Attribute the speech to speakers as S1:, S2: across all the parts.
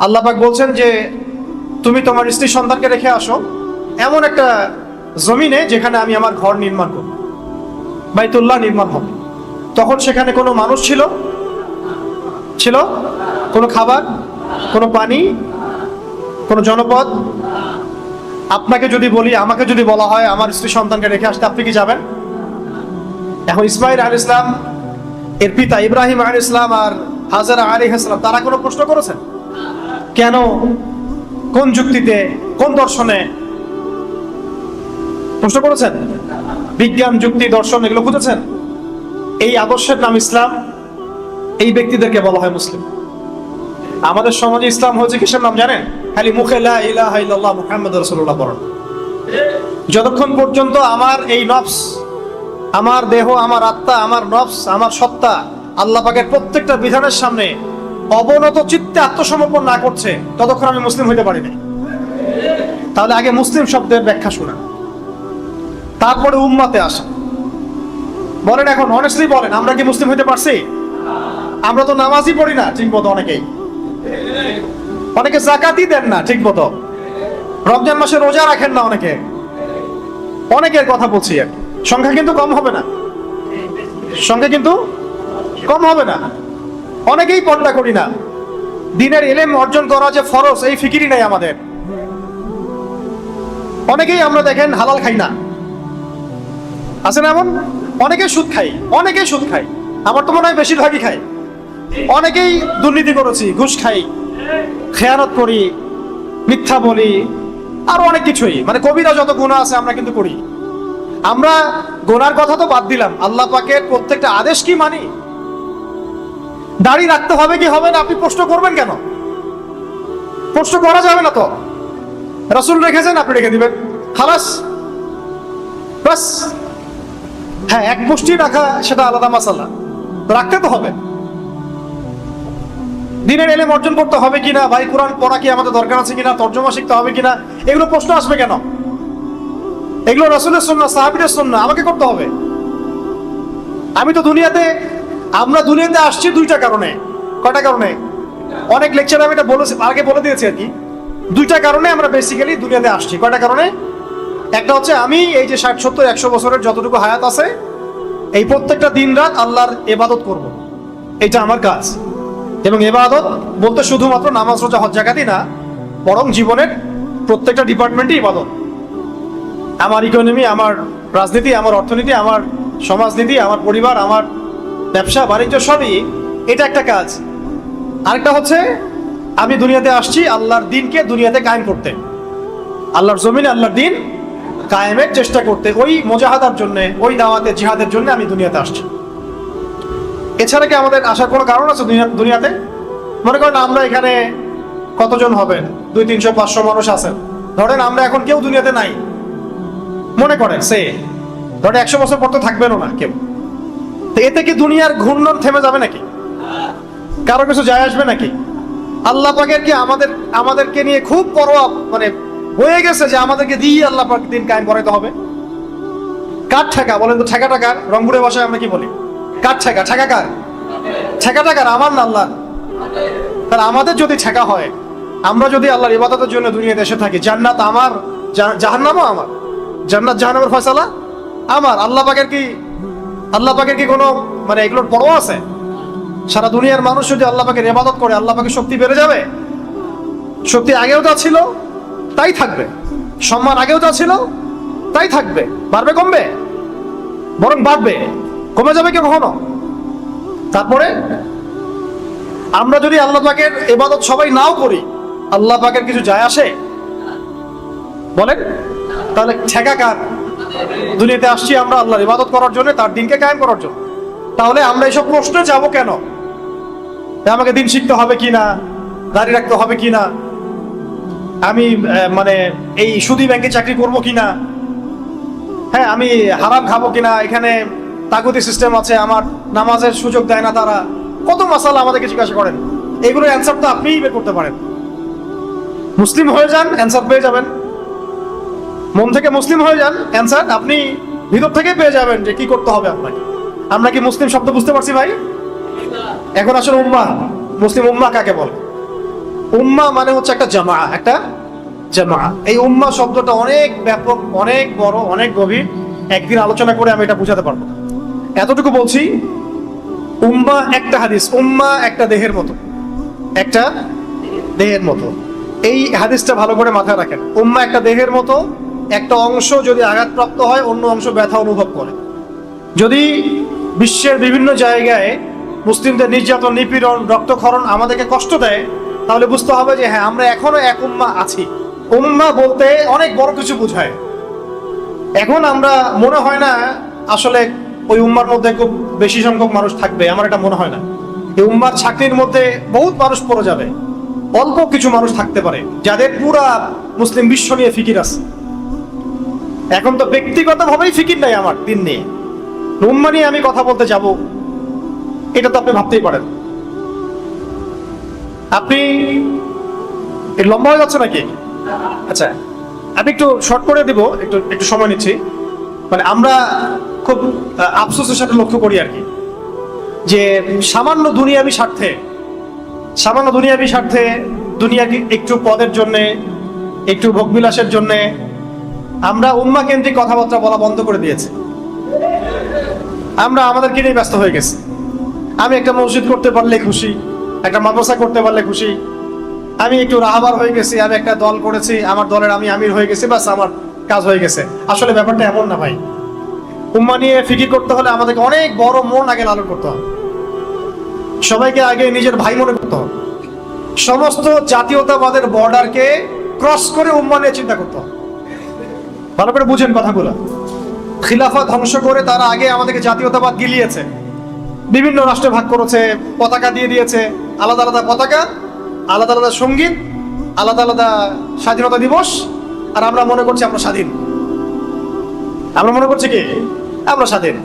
S1: আল্লাহ পাক বলছেন যে, তুমি তোমার স্ত্রী সন্তানকে রেখে আসো। এমন একটা জমিনে যেখানে আমি আমার ঘর নির্মাণ করব, বাইতুল্লাহ নির্মাণ হবে। তখন সেখানে কোনো মানুষ ছিল? ছিল? কোনো খাবার? কোনো পানি? কোনো জনপদ? আপনাকে যদি বলি, আমাকে যদি বলা হয়, আমার স্ত্রী সন্তানকে রেখে আসতে আপনি কি যাবেন? এখন ইসমাইল আল ইসলাম এর পিতা ইব্রাহিম আল ইসলাম আর হাজারা আলী ইসলাম তারা কোনো প্রশ্ন করেছেন? কেন? কোন যুক্তিতে? কোন দর্শনে? প্রশ্ন করেছেন? বিজ্ঞান, যুক্তি, দর্শন এগুলো খুঁজেছেন? এই আদর্শের নাম ইসলাম, এই ব্যক্তিদেরকে বলা হয় মুসলিম। আমাদের সমাজে ইসলাম হয়েছে কিসের নাম জানেন? খালি মুখে পড়ানো। যতক্ষণ পর্যন্ত আমার এই নফস, আমার দেহ, আমার আত্মা, আমার নফস, আমার সত্তা, আল্লাহ পাকের প্রত্যেকটা বিধানের সামনে অবনত চিত্তে আত্মসমর্পণ না করছে, ততক্ষণ আমি মুসলিম হইতে পারি না তাহলে আগে মুসলিম শব্দের ব্যাখ্যা শোনা। তারপরে উম্মাতে আসা। বলেন এখন অনেস্টলি বলেন, আমরা কি মুসলিম হইতে পারছি? আমরা তো নামাজই পড়ি না, ঠিক মতো অনেকেই। অনেকে জাকাতই দেন না, ঠিক মতো। রমজান মাসে রোজা রাখেন না অনেকে। অনেকের কথা বলছি সংখ্যা কিন্তু কম হবে না। সংখ্যা কিন্তু কম হবে না। অনেকেই পর্দা করি না। দিনের এলেম অর্জন করা যে ফরজ, এই ফিকিরই নাই আমাদের। অনেকেই আমরা দেখেন হালাল খাই না। আছে না এমন? অনেকে সুদ খাই অনেকেই সুদ খাই। আমার তো মনে হয় বেশিরভাগই খাই অনেকেই দুর্নীতি করেছি, ঘুষ খাই, খেয়ানত করি, মিথ্যা বলি, আরও অনেক কিছুই। মানে কবিরা যত গুণা আছে আমরা কিন্তু করি। আমরা গোনার কথা তো বাদ দিলাম। আল্লাহ পাকের প্রত্যেকটা আদেশ কি মানি? দাড়ি রাখতে হবে কি হবে না? আপনি প্রশ্ন করবেন কেন? প্রশ্ন করা যাবে না তো। রসুল রেখেছেন, আপনি রেখে দিবেন। খালাস। বাস। হ্যাঁ এক মুষ্টি রাখা, সেটা আলাদা মাসালা। রাখতে তো হবে। দিনের এলেম অর্জন করতে হবে কিনা? ভাই, কোরআন পড়া কি আমাদের দরকার আছে কিনা? তর্জমা শিখতে হবে কিনা? এগুলো প্রশ্ন আসবে কেন? এগুলো রসুলের সন্না সাহাবিদের সন্না আমাকে করতে হবে। আমি তো দুনিয়াতে আমরা দুনিয়াতে আসছি দুইটা কারণে। কয়টা কারণে? অনেক লেকচার আমি এটা বলেছি আগে বলে দিয়েছি আর কি। দুইটা কারণে আমরা বেসিক্যালি দুনিয়াতে আসছি। কয়টা কারণে? একটা হচ্ছে আমি এই যে ষাট, সত্তর, একশো বছরের যতটুকু হায়াত আছে, এই প্রত্যেকটা দিন রাত আল্লাহর এবাদত করব। এটা আমার কাজ। এবং এবাদত বলতে শুধুমাত্র নামাজ, রোজা, হজ জাকাতই না, বরং জীবনের প্রত্যেকটা ডিপার্টমেন্টই ইবাদত। আমার ইকোনমি আমার রাজনীতি, আমার অর্থনীতি, আমার সমাজনীতি, আমার পরিবার, আমার ব্যবসা, বাণিজ্য সবই এটা একটা কাজ। আরেকটা হচ্ছে, আমি দুনিয়াতে আসছি, আল্লাহর দিনকে দুনিয়াতে কায়েম করতে। আল্লাহর জমিনে আল্লাহর দিন কায়েমের চেষ্টা করতে, ওই মোজাহাদার জন্য, ওই দাওয়াতে, জিহাদের জন্য আমি দুনিয়াতে আসছি। এছাড়া কি আমাদের আসার কোনো কারণ আছে দুনিয়াতে? মনে করেন আমরা এখানে কতজন হবেন? দুই, তিনশো, পাঁচশো মানুষ আছেন। ধরেন আমরা এখন কেউ দুনিয়াতে নাই। মনে করেন, সে। ধরেন একশো বছর পর তো থাকবেনও না কেউ। তো এতে কি দুনিয়ার ঘূর্ণন থেমে যাবে নাকি? কারও কিছু যায় আসবে নাকি? আল্লাহ পাকের কি আমাদের, আমাদেরকে নিয়ে খুব পরোয়া মানে হয়ে গেছে যে আমাদেরকে দিয়ে আল্লাহ পাক দিন কায়েম করাইতে হবে? কার ঠেকা? বলেন তো, ঠেকাটা কার? রংপুরের ভাষায় আমরা কি বলি? কার ঠেকা? ঠেকা কার? ঠেকাটা কার? আমার না আল্লাহ তাহলে আমাদের যদি ঠেকা হয়, আমরা যদি আল্লাহর ইবাদতের জন্য দুনিয়াতে এসে থাকি, জান্নাত আমার জাহান্নামও আমার। জান্নাত জাহান্নামের ফয়সালা আমার। আল্লাহ পাকের কি আল্লাহ পাকের কি কোনো মানে এগুলোর পরোয়া আছে? সারা দুনিয়ার মানুষ যদি আল্লাহ পাকের ইবাদত করে, আল্লাহ পাকের শক্তি বেড়ে যাবে? শক্তি আগেও যা ছিল, তাই থাকবে। সম্মান আগেও যা ছিল, তাই থাকবে। বাড়বে, কমবে। বরং বাড়বে। কমে যাবে কি কখনো? তারপরে, আমরা যদি আল্লাহ পাকের এবাদত সবাই নাও করি, আল্লাহ পাকের কিছু যায় আসে? বলেন, তাহলে ঠেকা কার? দুনিয়াতে আসছি আমরা আল্লাহর ইবাদত করার জন্য, তার দিনকে কায়েম করার জন্য। তাহলে আমরা এসব প্রশ্নে যাব কেন? আমাকে দিন শিখতে হবে কিনা দাঁড়িয়ে রাখতে হবে কিনা আমি মানে এই সুদি ব্যাংকে চাকরি করব কিনা হ্যাঁ আমি হারাম খাব কিনা এখানে তাগুতি সিস্টেম আছে, আমার নামাজের সুযোগ দেয় না তারা। কত মাসালা আমাদেরকে জিজ্ঞাসা করেন? এগুলোর অ্যান্সার তো আপনিই বের করতে পারেন। মুসলিম হয়ে যান অ্যান্সার পেয়ে যাবেন। মন থেকে মুসলিম হয়ে যান, অ্যান্সার, আপনি ভিতর থেকে পেয়ে যাবেন যে কি করতে হবে আপনাকে। আমরা কি মুসলিম শব্দ বুঝতে পারছি ভাই? এখন আসলে উম্মা, মুসলিম উম্মা কাকে বলে? উম্মা মানে হচ্ছে একটা জামা একটা জামা এই উম্মা শব্দটা অনেক ব্যাপক, অনেক বড়, অনেক গভীর। একদিন আলোচনা করে আমি এটা বুঝাতে পারব এতটুকু বলছি, উম্মা একটা হাদিস, উম্মা একটা দেহের মতো। একটা দেহের মতো। এই হাদিসটা ভালো করে মাথায় রাখেন। উম্মা একটা দেহের মতো একটা অংশ যদি আঘাতপ্রাপ্ত হয়, অন্য অংশ ব্যথা অনুভব করে। যদি বিশ্বের বিভিন্ন জায়গায় মুসলিমদের নির্যাতন, নিপীড়ন, রক্তক্ষরণ আমাদেরকে কষ্ট দেয়, তাহলে বুঝতে হবে যে হ্যাঁ আমরা এখনও এক উম্মা আছি। উম্মা বলতে অনেক বড় কিছু বোঝায়। এখন আমরা, মনে হয় না, আসলে ওই উম্মার মধ্যে খুব বেশি সংখ্যক মানুষ থাকবে, আমার এটা মনে হয় না। এই উম্মার ছাকরির মধ্যে বহুত মানুষ পড়ে যাবে। অল্প কিছু মানুষ থাকতে পারে, যাদের পুরা মুসলিম বিশ্ব নিয়ে ফিকির আছে। এখন তো ব্যক্তিগতভাবেই ফিকির নাই আমার দিন নিয়ে। উম্মা নিয়ে আমি কথা বলতে যাব। এটা তো আপনি ভাবতেই পারেন। আপনি লম্বা হয়ে যাচ্ছে নাকি? আচ্ছা আমি একটু শর্ট করে দিব, একটু একটু সময় নিচ্ছি। মানে আমরা খুব আফসোসের সাথে লক্ষ্য করি আর কি। যে সামান্য দুনিয়াবি স্বার্থে, সামান্য দুনিয়াবি স্বার্থে দুনিয়াকে একটু পদের জন্যে, একটু ভোগবিলাসের জন্যে আমরা উম্মা কেন্দ্রিক কথাবার্তা বলা বন্ধ করে দিয়েছি। আমরা আমাদেরকে নিয়ে ব্যস্ত হয়ে গেছি। আমি একটা মসজিদ করতে পারলে খুশি, একটা মাদ্রাসা করতে পারলে খুশি। আমি একটু রাহাবার হয়ে গেছি, আমি একটা দল করেছি, আমার দলের আমি আমির হয়ে গেছি, বাস আমার কাজ হয়ে গেছে। আসলে ব্যাপারটা এমন না ভাই। উম্মা নিয়ে ফিকির করতে হলে আমাদেরকে অনেক বড় মন আগে লালন করতে হবে। সবাইকে আগে নিজের ভাই মনে করতে হবে। সমস্ত জাতীয়তাবাদের বর্ডারকে ক্রস করে উম্মা নিয়ে চিন্তা করতে হবে। ভালো করে বুঝেন কথাগুলো। খিলাফা ধ্বংস করে তারা আগে আমাদেরকে জাতীয়তাবাদ গিলিয়েছে। বিভিন্ন রাষ্ট্রে ভাগ করেছে, পতাকা দিয়ে দিয়েছে, আলাদা আলাদা পতাকা, আলাদা আলাদা সংগীত, আলাদা আলাদা স্বাধীনতা দিবস, আর আমরা মনে করছি আমরা স্বাধীন। আমরা মনে করছি কি? আমরা স্বাধীন।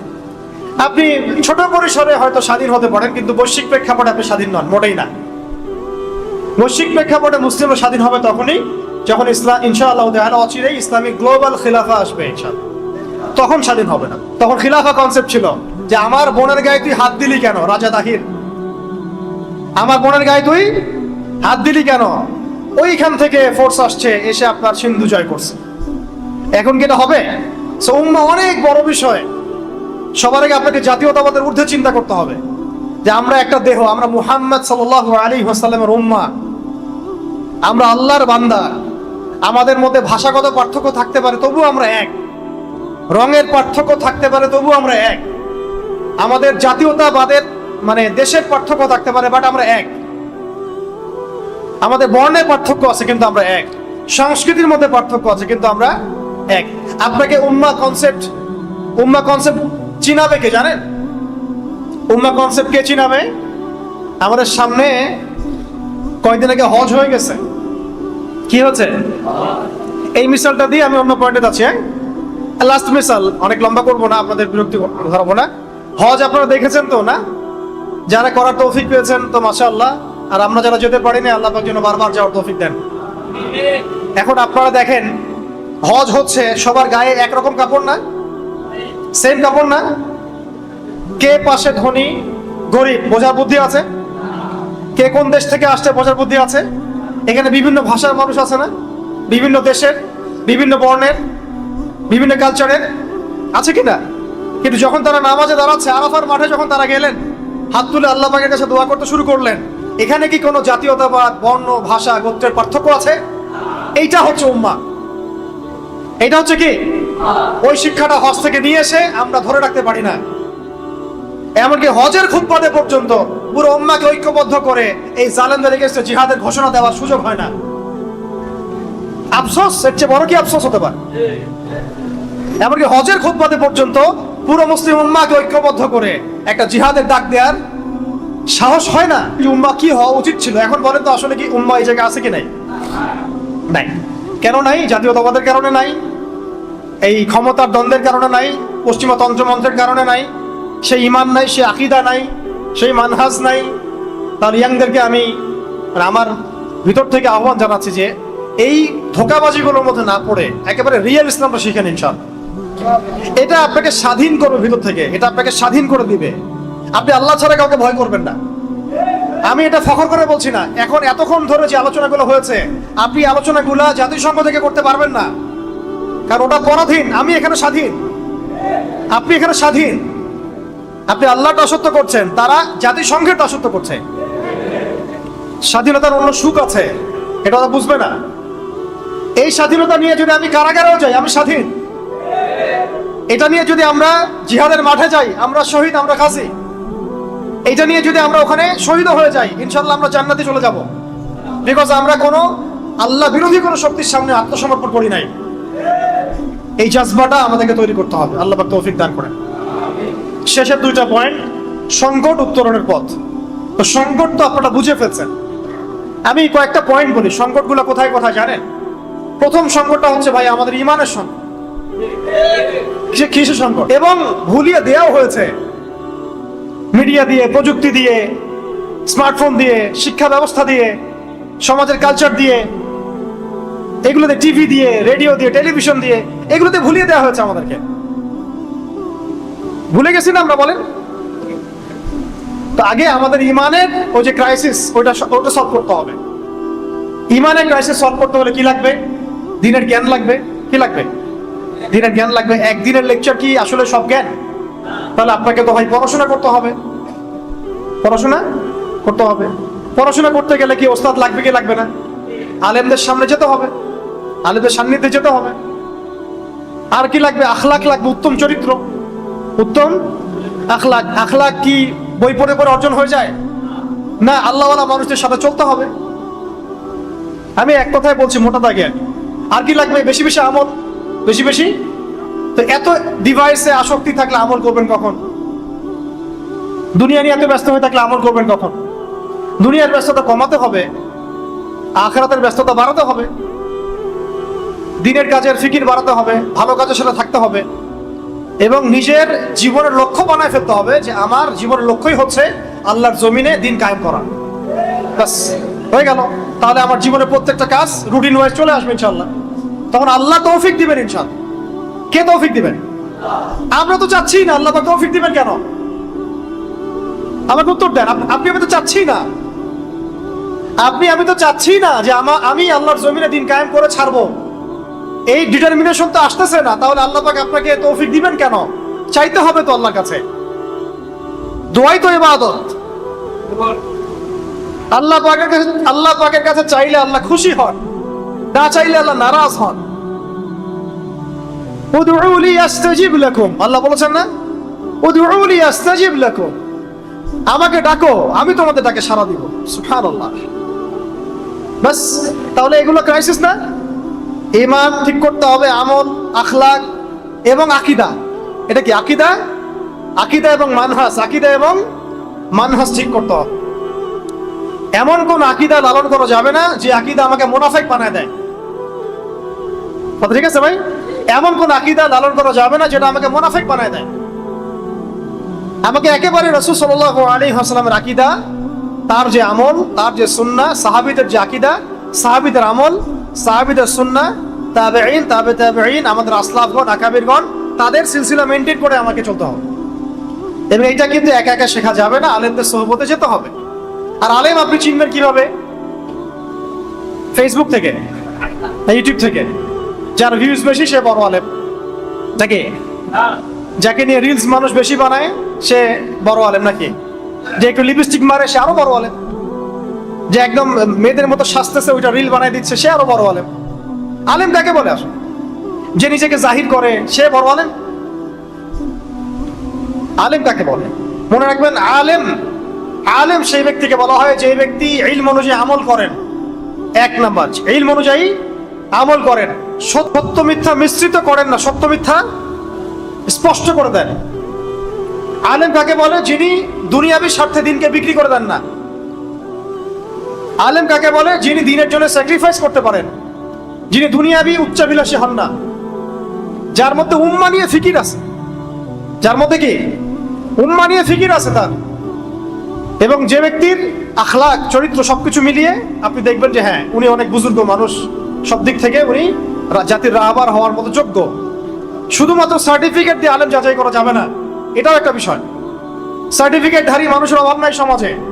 S1: আপনি ছোট পরিসরে হয়তো স্বাধীন হতে পারেন, কিন্তু বৈশ্বিক প্রেক্ষাপটে আপনি স্বাধীন নন, মোটেই না। বৈশ্বিক প্রেক্ষাপটে মুসলিমরা স্বাধীন হবে তখনই যখন ইসলাম ইনশাআল্লাহ অচিরেই ইসলামিক গ্লোবাল খিলাফা আসবে, ইনশাআল্লাহ। তখন স্বাধীন হবে না। তখন খিলাফা কনসেপ্ট ছিল যে, আমার বোনের গায়ে তুই হাত দিলি কেন, রাজা দাহির আমার বোনের গায়ে তুই হাত দিলি কেন? ওইখান থেকে ফোর্স আসছে, এসে আপনার সিন্ধু জয় করছে। এখন কি এটা হবে? উম্মা, অনেক বড় বিষয়। সবার আগে আপনাকে জাতীয়তাবাদের ঊর্ধ্বে চিন্তা করতে হবে যে, আমরা একটা দেহ, আমরা মুহাম্মদ সাল্লাহ আলী হাসাল্লামের উম্মা। আমরা আল্লাহর বান্দা। আমাদের মধ্যে ভাষাগত পার্থক্য থাকতে পারে তবু আমরা এক। রঙের পার্থক্য থাকতে পারে তবু আমরা এক। আমাদের জাতীয়তাবাদের মানে দেশের পার্থক্য থাকতে পারে বাট আমরা এক। আমাদের বর্ণের পার্থক্য আছে, কিন্তু আমরা এক। সংস্কৃতির মধ্যে পার্থক্য আছে, কিন্তু আমরা এক। আপনাকে উম্মা কনসেপ্ট উম্মা কনসেপ্ট চিনাবে কে, জানেন? উম্মা কনসেপ্ট কে চিনাবে? আমাদের সামনে কয়েকদিন আগে হজ হয়ে গেছে। কি হচ্ছে? এই মিসালটা দিয়ে আমি অন্য পয়েন্টে যাচ্ছি হ্যাঁ? লাস্ট মিসাল অনেক লম্বা করব না, আপনাদের বিরক্তি ধরবো না। হজ আপনারা দেখেছেন তো, না? যারা করার তৌফিক পেয়েছেন তো, মাশাআল্লাহ। আর আমরা যারা যেতে পারিনি, আল্লাহ যেন বারবার যাওয়ার তৌফিক দেন। এখন আপনারা দেখেন, হজ হচ্ছে সবার গায়ে একরকম কাপড় না? সেম কাপড় না? কে পাশে ধনী, গরিব, বোঝার বুদ্ধি আছে? কে কোন দেশ থেকে আসছে, বোঝার বুদ্ধি আছে? এখানে বিভিন্ন ভাষার মানুষ আছে না? বিভিন্ন দেশের, বিভিন্ন বর্ণের, বিভিন্ন কালচারের আছে কি না কিন্তু যখন তারা নামাজে দাঁড়াচ্ছে, আরাফার মাঠে যখন তারা গেলেন, হাত তুলে আল্লাহ পাকের কাছে দোয়া করতে শুরু করলেন, এখানে কি কোনো জাতীয়তাবাদ, বর্ণ, ভাষা, গোত্রের পার্থক্য আছে? এইটা হচ্ছে উম্মা। এটা হচ্ছে কি? ওই শিক্ষাটা হজ থেকে নিয়ে এসে আমরা ধরে রাখতে পারি না। এমনকি হজের খুতবাদে পর্যন্ত পুরো উম্মাকে ঐক্যবদ্ধ করে এই জালেমদের এগেস্টে জিহাদের ঘোষণা দেওয়ার সুযোগ হয় না। আফসোস? এর চেয়ে বড় কি আফসোস হতে পারে? এমনকি হজের খুতবাদে পর্যন্ত পুরো মুসলিম উম্মাকে ঐক্যবদ্ধ করে একটা জিহাদের ডাক দেওয়ার সাহস হয় না উম্মা কি হওয়া উচিত ছিল। এখন বলেন তো, আসলে কি উম্মা এই জায়গায় আছে কি নাই? নাই। কেন নাই? জাতীয়তাবাদের কারণে নাই। এই ক্ষমতার দ্বন্দ্বের কারণে নাই। পশ্চিমা তন্ত্রমন্ত্রের কারণে নাই। সেই ইমান নাই, সে আকিদা নাই, সেই মানহাজ নাই। তার ইয়াংদেরকে আমি আমার ভিতর থেকে আহ্বান জানাচ্ছি যে এই ধোকাবাজিগুলোর মধ্যে না পড়ে একেবারে রিয়েল ইসলামটা শিখেন ইনশাল এটা আপনাকে স্বাধীন করবে ভিতর থেকে, এটা আপনাকে স্বাধীন করে দিবে। আপনি আল্লাহ ছাড়া কাউকে ভয় করবেন না। আমি এটা ফখর করে বলছি না। এখন এতক্ষণ ধরে যে আলোচনাগুলো হয়েছে, আপনি আলোচনাগুলো জাতিসংঘ থেকে করতে পারবেন না। কারণ ওটা পরাধীন, আমি এখানে স্বাধীন। আপনি এখানে স্বাধীন। আপনি আল্লাহটা অসত্য করছেন, তারা জাতিসংঘের অসত্য করছে। স্বাধীনতার অন্য সুখ আছে, এটা বুঝবে না। এই স্বাধীনতা নিয়ে যদি আমি কারাগারেও যাই, আমি স্বাধীন। এটা নিয়ে যদি আমরা জিহাদের মাঠে যাই, আমরা শহীদ, আমরা খাসি। এটা নিয়ে যদি আমরা ওখানে শহীদ হয়ে যাই ইনশাল্লাহ আমরা জান্নাতে চলে যাব। বিকজ আমরা কোনো আল্লাহ বিরোধী কোনো শক্তির সামনে আত্মসমর্পণ করি নাই। এই জাজবাটা আমাদেরকে তৈরি করতে হবে। আল্লাহ তৌফিক দান করেন। শেষের দুইটা পয়েন্ট সংকট উত্তরণের পথ। তো সংকট তো আপনারা বুঝে ফেলছেন। আমি কয়েকটা পয়েন্ট বলি। সংকটগুলো কোথায় কোথায় জানেন? প্রথম সংকটটা হচ্ছে ভাই আমাদের ইমানের সংকট। কিসে কিসের সংকট? এবং ভুলিয়ে দেওয়াও হয়েছে। মিডিয়া দিয়ে, প্রযুক্তি দিয়ে স্মার্টফোন দিয়ে, শিক্ষা ব্যবস্থা দিয়ে, সমাজের কালচার দিয়ে, এগুলোতে টিভি দিয়ে রেডিও দিয়ে টেলিভিশন দিয়ে, এগুলোতে ভুলিয়ে দেওয়া হয়েছে আমাদেরকে। ভুলে গেছি না আমরা বলেন। তো আগে আমাদের ইমানের ওই যে ক্রাইসিস ওইটা ওটা সলভ করতে হবে। ইমানের ক্রাইসিস সলভ করতে হলে কি লাগবে? দিনের জ্ঞান লাগবে। কি লাগবে? দিনের জ্ঞান লাগবে। একদিনের লেকচার কি আসলে সব জ্ঞান? তাহলে আপনাকে তো ভাই পড়াশোনা করতে হবে। পড়াশোনা করতে হবে। পড়াশোনা করতে গেলে কি ওস্তাদ লাগবে কি লাগবে না? আলেমদের সামনে যেতে হবে। আলেমদের সান্নিধ্যে যেতে হবে। আর কি লাগবে? আখলাক লাগবে, উত্তম চরিত্র। উত্তম? আখলাক আখলাক কি বই পড়ে পড়ে অর্জন হয়ে যায়? না, আল্লাহওয়ালা মানুষদের সাথে চলতে হবে। আমি এক কথায় বলছি, মোটা দাগে আর কি লাগবে? বেশি বেশি আমল? বেশি বেশি? তো এত ডিভাইসে আসক্তি থাকলে আমল করবেন কখন? দুনিয়া নিয়ে এত ব্যস্ত হয়ে থাকলে আমল করবেন কখন? দুনিয়ার ব্যস্ততা কমাতে হবে। আখরাতের ব্যস্ততা বাড়াতে হবে। দিনের কাজের ফিকির বাড়াতে হবে। ভালো কাজের সাথে থাকতে হবে। এবং নিজের জীবনের লক্ষ্য বানায় ফেলতে হবে যে আমার জীবনের লক্ষ্যই হচ্ছে আল্লাহর জমিনে দিন কায়েম করা। ব্যাস, হয়ে গেল। তাহলে আমার জীবনের প্রত্যেকটা কাজ রুটিন ওয়াইজ চলে আসবে ইনশাল্লাহ তখন আল্লাহ তৌফিক দিবেন ইনশাল্লাহ কে তৌফিক দিবেন? আমরা তো চাচ্ছি না আল্লাহ তৌফিক দিবেন কেন? আমাকে উত্তর দেন। আপনি আমি তো চাচ্ছি না। আপনি, আমি তো চাচ্ছি না যে আমি আল্লাহর জমিনে দিন কায়েম করে ছাড়বো। এই ডিটারমিনেশন তো আসতেছে না, তাহলে আল্লাহ পাক আপনাকে তৌফিক দিবেন কেন? চাইতে হবে তো আল্লাহর কাছে। দোয়াই তো ইবাদত। আল্লাহ পাকের কাছে, আল্লাহ পাকের কাছে চাইলে আল্লাহ খুশি হন, না চাইলে আল্লাহ নারাজ হন। উদউলি আস্তাজিব লাকুম। আল্লাহ বলেছেন না? উদউলি আস্তাজিব লাকুম। আমাকে ডাকো, আমি তোমাদের ডাকে সাড়া দিব। সুবহানাল্লাহ। বাস, তাহলে এগুলো ক্রাইসিস না? ইমান ঠিক করতে হবে আমল, আখলাক এবং আকিদা। এটা কি আকিদা? আকিদা এবং মানহাস। আকিদা এবং মানহাস ঠিক করতে হবে। এমন কোন আকিদা লালন করা যাবে না যে আকিদা আমাকে মোনাফেক বানায় দেয়। কথা ঠিক আছে ভাই? এমন কোন আকিদা লালন করা যাবে না যেটা আমাকে মোনাফেক বানায় দেয়। আমাকে একেবারে রসুল সাল্লাহ আলী হাসলামের আকিদা, তার যে আমল, তার যে সুন্না সাহাবিদের যে আকিদা, সাহাবিদের আমল সাহাবিদের সুন্না তাবে আইন তাবে আমাদের আসলাফগণ, আকাবিরগণ, তাদের সিলসিলা মেনটেন করে আমাকে চলতে হবে। এবং এটা কিন্তু একা একা শেখা যাবে না, আলেমদের সহবতে যেতে হবে। আর আলেম আপনি চিনবেন কীভাবে? ফেসবুক থেকে ইউটিউব থেকে। যার ভিউজ বেশি, সে বড় আলেম। নাকি? যাকে নিয়ে রিলস মানুষ বেশি বানায়, সে বড় আলেম নাকি? যে একটু লিপস্টিক মারে, সে আরও বড় আলেম। যে একদম মেয়েদের মতো সাজতেছে, ওইটা রিল বানায় দিচ্ছে, সে আরও বড় আলেম। আলেম কাকে বলে আসলে? যে নিজেকে জাহির করে, সে বড় আলেম? আলেম কাকে বলে? মনে রাখবেন, আলেম আলেম সেই ব্যক্তিকে বলা হয় যে ব্যক্তি ইলম অনুযায়ী আমল করেন। এক নাম্বার, ইলম অনুযায়ী আমল করেন। সত্য মিথ্যা মিশ্রিত করেন না, সত্য মিথ্যা স্পষ্ট করে দেন। আলেম কাকে বলে? যিনি দুনিয়াবি স্বার্থে দিনকে বিক্রি করে দেন না। আলেম কাকে বলে? যিনি দিনের জন্য স্যাক্রিফাইস করতে পারেন। যিনি দুনিয়াবি উচ্চাভিলাষী হন না। যার মধ্যে উম্মা নিয়ে ফিকির আছে। যার মধ্যে কি? উম্মা নিয়ে ফিকির আছে তার। এবং যে ব্যক্তির আখলাক, চরিত্র সবকিছু মিলিয়ে আপনি দেখবেন যে হ্যাঁ উনি অনেক বুজুর্গ মানুষ। সব দিক থেকে উনি জাতির রাহবার হওয়ার মতো যোগ্য। শুধুমাত্র সার্টিফিকেট দিয়ে আলেম যাচাই করা যাবে না। এটাও একটা বিষয়। সার্টিফিকেটধারী মানুষের অভাব নাই সমাজে।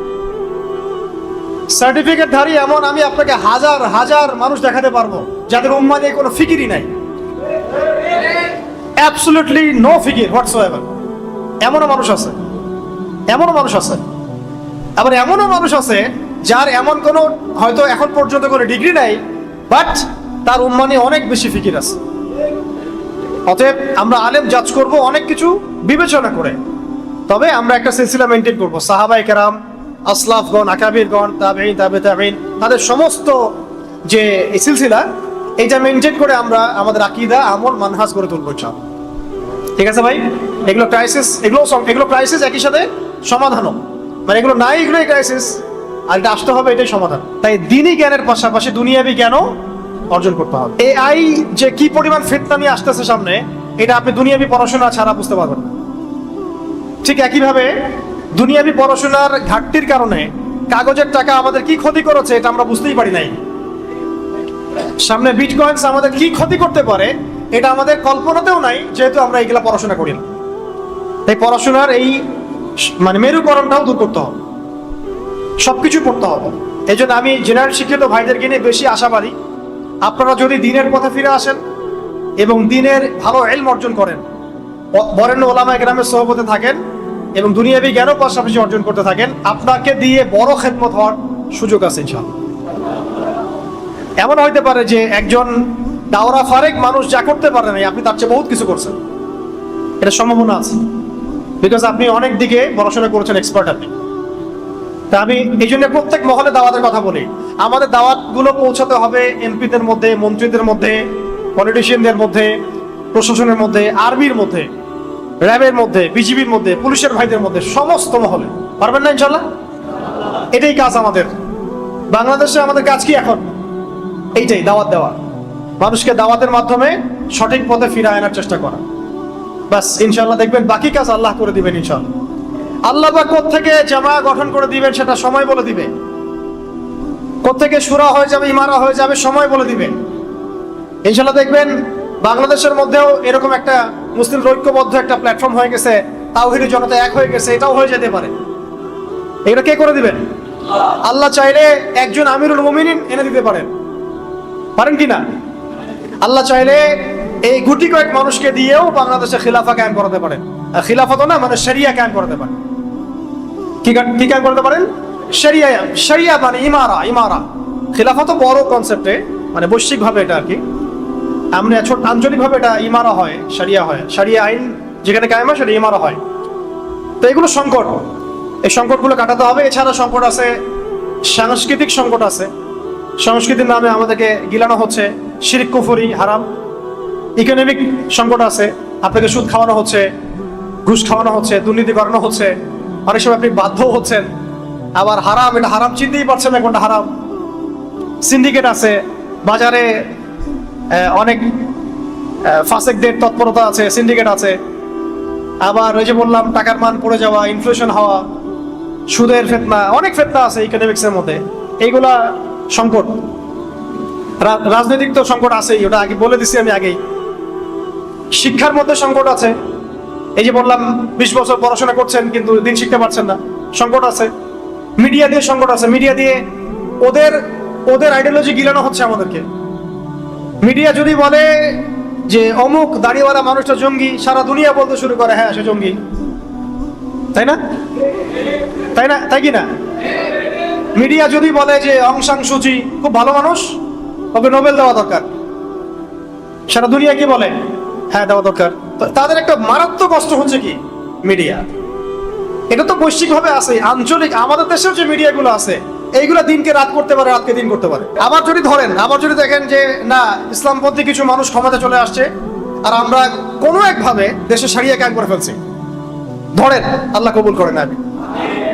S1: সার্টিফিকেটধারী এমন আমি আপনাকে হাজার হাজার মানুষ দেখাতে পারব, যাদের উম্মা নিয়ে কোনো ফিকিরই নাই। অ্যাবসলুটলি নো ফিকির হোয়াটস এভার এমনও মানুষ আছে, এমনও মানুষ আছে। আবার এমনও মানুষ আছে যার এমন কোনো হয়তো এখন পর্যন্ত কোনো ডিগ্রি নাই বাট তার উম্মা নিয়ে অনেক বেশি ফিকির আছে। অতএব আমরা আলেম জাজ করব অনেক কিছু বিবেচনা করে। তবে আমরা একটা সিলসিলা মেনটেন করব সাহাবাই কেরাম আসলাফগণ, আকাবিরগণ তাবেইন তাবে তাবেইন তাদের সমস্ত যে সিলসিলা, এইটা মেনটেন করে আমরা আমাদের আকিদা, আমল, মানহাজ করে তুলবো চাও ঠিক আছে ভাই? এগুলো ক্রাইসিস এগুলো এগুলো ক্রাইসিস একই সাথে সমাধানও। মানে এগুলো নাই, এগুলোই ক্রাইসিস আর এটা আসতে হবে, এটাই সমাধান। তাই দিনই জ্ঞানের পাশাপাশি দুনিয়াবি জ্ঞানও অর্জন করতে হবে। এআই যে কি পরিমাণ ফিতনা নিয়ে আসতেছে সামনে, এটা আপনি দুনিয়াবি পড়াশোনা ছাড়া বুঝতে পারবেন না। ঠিক একইভাবে দুনিয়াবি পড়াশোনার ঘাটতির কারণে কাগজের টাকা আমাদের কি ক্ষতি করেছে এটা আমরা বুঝতেই পারি নাই। সামনে বিটকয়েন্স আমাদের কি ক্ষতি করতে পারে, এটা আমাদের কল্পনাতেও নাই, যেহেতু আমরা এইগুলা পড়াশোনা করি না। তাই পড়াশোনার এই মানে মেরুকরণটাও দূর করতে হবে। সবকিছু পড়তে হবে। এই জন্য আমি জেনারেল শিক্ষিত ভাইদেরকে নিয়ে বেশি আশাবাদী। আপনারা যদি দিনের পথে ফিরে আসেন এবং দিনের ভালো এলম অর্জন করেন বরেণ্য ওলামা গ্রামের সহপথে থাকেন এবং দুনিয়াবি জ্ঞানও পাশাপাশি অর্জন করতে থাকেন। আপনাকে দিয়ে বড় খেদমত হওয়ার সুযোগ আছে এমন হইতে পারে যে একজন দাওরা ফারেক মানুষ যা করতে পারে নাই, আপনি তার চেয়ে বহুত কিছু করছেন। এটা সম্ভাবনা আছে। বিকজ আপনি অনেক দিকে পড়াশোনা করেছেন এক্সপার্ট আপনি। তা আমি এই জন্য প্রত্যেক মহলে দাওয়াতের কথা বলি। আমাদের দাওয়াতগুলো পৌঁছাতে হবে এমপিদের মধ্যে, মন্ত্রীদের মধ্যে পলিটিশিয়ানদের মধ্যে, প্রশাসনের মধ্যে, আর্মির মধ্যে। র্যাবের মধ্যে, বিজিবির মধ্যে, পুলিশের ভাইদের মধ্যে সমস্ত মহলে। পারবেন না ইনশাল্লাহ? এটাই কাজ আমাদের। বাংলাদেশে আমাদের কাজ কি এখন? এইটাই, দাওয়াত দেওয়া। মানুষকে দাওয়াতের মাধ্যমে সঠিক পথে ফিরে আনার চেষ্টা করা। বাস ইনশাল্লাহ দেখবেন বাকি কাজ আল্লাহ করে দিবেন ইনশাল্লাহ। আল্লাহ বা থেকে জামা গঠন করে দিবেন সেটা সময় বলে দিবে। থেকে সুরা হয়ে যাবে, ইমারা হয়ে যাবে, সময় বলে দিবে। ইনশাল্লাহ দেখবেন বাংলাদেশের মধ্যেও এরকম একটা মুসলিম ঐক্যবদ্ধ একটা প্ল্যাটফর্ম হয়ে গেছে, তাওহিদি জনতা এক হয়ে গেছে, এটাও হয়ে যেতে পারে। এগুলো কে করে দিবেন? আল্লাহ চাইলে একজন আমিরুল মুমিনিন এনে দিতে পারেন। পারেন কি না? আল্লাহ চাইলে এই গুটি কয়েক মানুষকে দিয়েও বাংলাদেশে খিলাফা কায়েম করাতে পারেন। খিলাফত না মানে শরিয়া কায়েম করাতে পারেন। কি কা- কি কায়েম করতে পারেন? শরিয়া শরিয়া মানে ইমারা ইমারা। খিলাফত বড় কনসেপ্টে মানে বৈশ্বিকভাবে এটা আর কি। আমরা ছোট আঞ্চলিকভাবে এটা ইমারা হয়, শরিয়া হয়। শরিয়া আইন যেখানে কায়েম সেটা ইমারা হয়। তো এগুলো সংকট। এই সংকটগুলো কাটাতে হবে। এছাড়া সংকট আছে, সাংস্কৃতিক সংকট আছে। সংস্কৃতির নামে আমাদেরকে গিলানো হচ্ছে, শিরিক, কুফরি, হারাম। ইকোনমিক সংকট আছে, আপনাকে সুদ খাওয়ানো হচ্ছে, ঘুষ খাওয়ানো হচ্ছে, দুর্নীতি করানো হচ্ছে, অনেক সময় আপনি বাধ্য হচ্ছেন। আবার হারাম, এটা হারাম চিনতেই পারছেন না কোনটা হারাম। সিন্ডিকেট আছে, বাজারে অনেক ফাসেকদের তৎপরতা আছে সিন্ডিকেট আছে। আবার ওই যে বললাম, টাকার মান পড়ে যাওয়া ইনফ্লেশন হওয়া, সুদের ফেতনা, অনেক ফেতনা আছে ইকোনমিক্সের মধ্যে। এইগুলা সংকট। রাজনৈতিক তো সংকট আছেই, ওটা আগে বলে দিছি আমি আগেই। শিক্ষার মধ্যে সংকট আছে। এই যে বললাম, বিশ বছর পড়াশোনা করছেন, কিন্তু দিন শিখতে পারছেন না। সংকট আছে। মিডিয়া দিয়ে সংকট আছে। মিডিয়া দিয়ে ওদের ওদের আইডিওলজি গিলানো হচ্ছে আমাদেরকে। মিডিয়া যদি বলে যে অমুক দাড়িওয়ালা মানুষটা জঙ্গি, সারা দুনিয়া বলতে শুরু করে হ্যাঁ সে জঙ্গি। তাই না? তাই না? তাই কি না? মিডিয়া যদি বলে যে অং সাং সুচি খুব ভালো মানুষ ওকে নোবেল দেওয়া দরকার। সারা দুনিয়া কি বলে? হ্যাঁ দেওয়া দরকার। তাদের একটা মারাত্মক কষ্ট হচ্ছে কি? মিডিয়া। এটা তো বৈশ্বিকভাবে আছে। আঞ্চলিক, আমাদের দেশেও যে মিডিয়াগুলো আছে এইগুলা দিনকে রাত করতে পারে রাতকে দিন করতে পারে। আবার যদি ধরেন আবার যদি দেখেন যে না ইসলামপন্থী কিছু মানুষ ক্ষমতা চলে আসছে আর আমরা কোনো একভাবে দেশে সারিয়ে কায়েম করে ফেলছি। ধরেন আল্লাহ কবুল করেন আমি।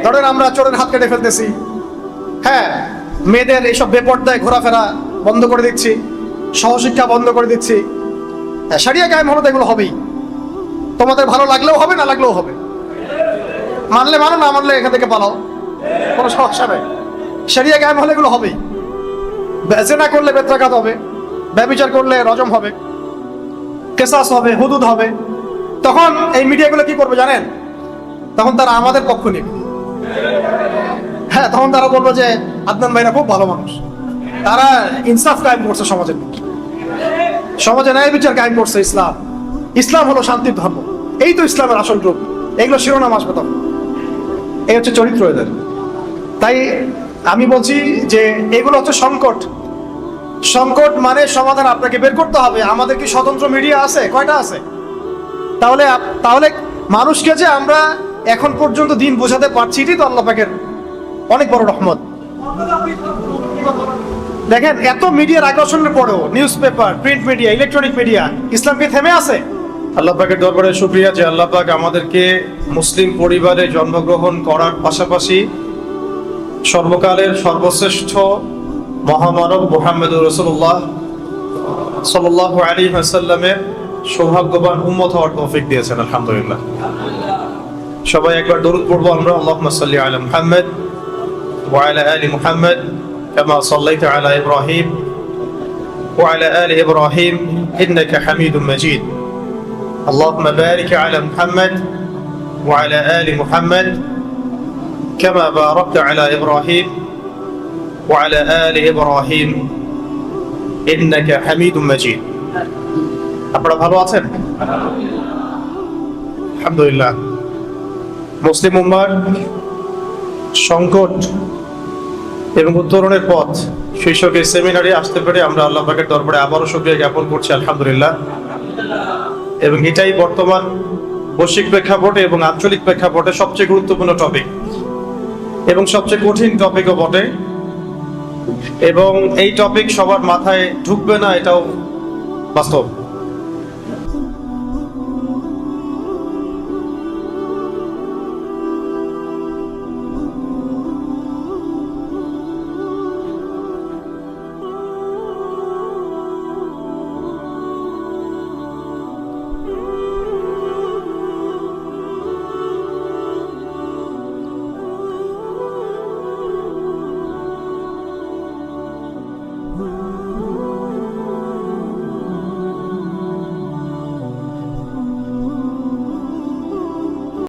S1: ধরেন আমরা চোরের হাত কেটে ফেলতেছি। হ্যাঁ মেয়েদের এইসব বেপর্দায় ঘোরাফেরা বন্ধ করে দিচ্ছি সহশিক্ষা বন্ধ করে দিচ্ছি। হ্যাঁ, সারিয়া কায়েম হলে তো এগুলো হবেই। তোমাদের ভালো লাগলেও হবে না লাগলেও হবে? মানলে মানো না মানলে এখান থেকে পালাও। কোনো সমস্যা নেই। সারিয়া কায়েম হলে এগুলো হবেই। জেনা করলে বেত্রাঘাত হবে ব্যবচার করলে রজম হবে, কেসাস হবে, হুদুদ হবে। তখন এই মিডিয়াগুলো কি করবে জানেন? তখন তারা আমাদের পক্ষ নেবে। হ্যাঁ তখন তারা বলব যে, আদনান ভাইরা খুব ভালো মানুষ। তারা ইনসাফ কায়েম করছে সমাজের। সমাজে ন্যায় বিচার কায়েম করছে ইসলাম। ইসলাম হলো শান্তির ধর্ম। এই তো ইসলামের আসল রূপ। এগুলো শিরোনাম আসবে তখন। এই হচ্ছে চরিত্র এদের। তাই আমি বলছি যে এগুলো হচ্ছে সংকট। সংকট মানে সমাধান আপনাকে বের করতে হবে। আমাদের কি স্বতন্ত্র মিডিয়া আছে? কয়টা আছে? তাহলে তাহলে মানুষকে যে আমরা এখন পর্যন্ত দিন বোঝাতে পারছি, এটাই তো আল্লাহ পাকের অনেক বড় রহমত। দেখেন, এত মিডিয়ার আকর্ষণের পরেও newspaper print media, electronic media ইসলাম কি থেমে আছে। আল্লাহ পাকের দরবারে শুক্রিয়া যে আল্লাহ পাক আমাদেরকে মুসলিম পরিবারে জন্মগ্রহণ করার পাশাপাশি সর্বকালের সর্বশ্রেষ্ঠ মহামানব মোহাম্মদুর রসুল্লাহ সাল্লাহ আলী হাসাল্লামের সৌভাগ্যবান উম্মত হওয়ার তৌফিক দিয়েছেন আলহামদুলিল্লাহ সবাই একবার দরুদ পড়বো আমরা আল্লাহ সাল্লি আলা মুহাম্মদ وعلى آل محمد كما صليت على إبراهيم وعلى آل إبراهيم إنك حميد مجيد اللهم بارك على محمد وعلى آل محمد كما باركت على إبراهيم وعلى آل إبراهيم إنك حميد مجيد আপনারা ভালো আছেন আলহামদুলিল্লাহ মুসলিম উম্মার সংকট এবং উত্তরণের পথ শীর্ষক এই সেমিনারে আসতে পেরে আমরা আল্লাহ পাকের দরবারে আবারও শুক্রিয়া জ্ঞাপন করছি আলহামদুলিল্লাহ এবং এটাই বর্তমান বৈশ্বিক প্রেক্ষাপটে এবং আঞ্চলিক প্রেক্ষাপটে সবচেয়ে গুরুত্বপূর্ণ টপিক এবং সবচেয়ে কঠিন টপিকও বটে। এবং এই টপিক সবার মাথায় ঢুকবে না এটাও বাস্তব।